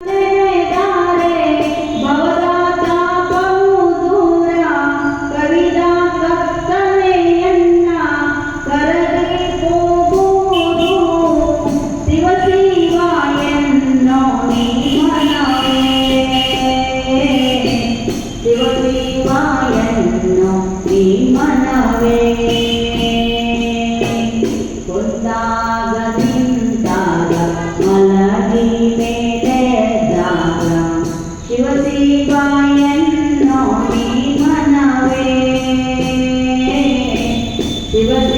Deus. llevan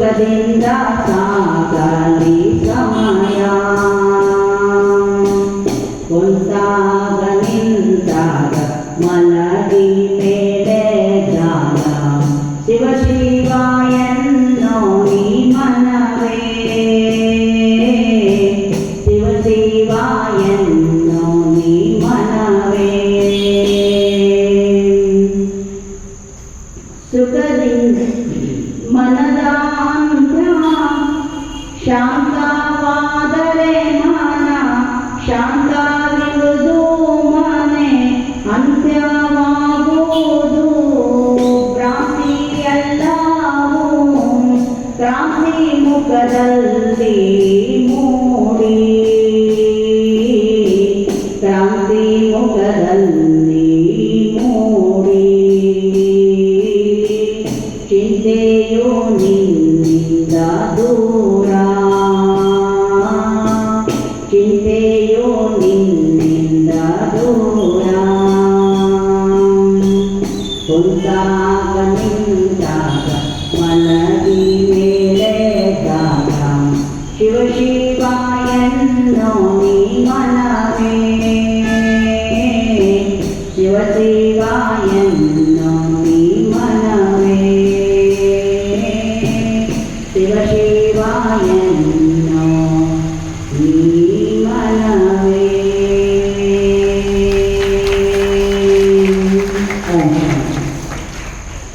ಮುಖದಿಂದ ಸಾಗಲಿ ಸಮಯ ಶಾಂತಾಪಾದರೆ ಮಾನ ಶಾಂತಾವಿರುವುದು ಮನೆ ಅಂತ್ಯವಾಗುವುದು ಭ್ರಾಂತಿಯೆಲ್ಲವೂ ಭ್ರಾಂತಿ ಮುಖದಲ್ಲಿ ಮೂಡಿ ಭ್ರಾಂತಿ ಮುಖದಲ್ಲಿ ಮೂಡಿ ಚಿಂತೆಯು ನಿನ್ನಿಂದ ದೂರ Thank you.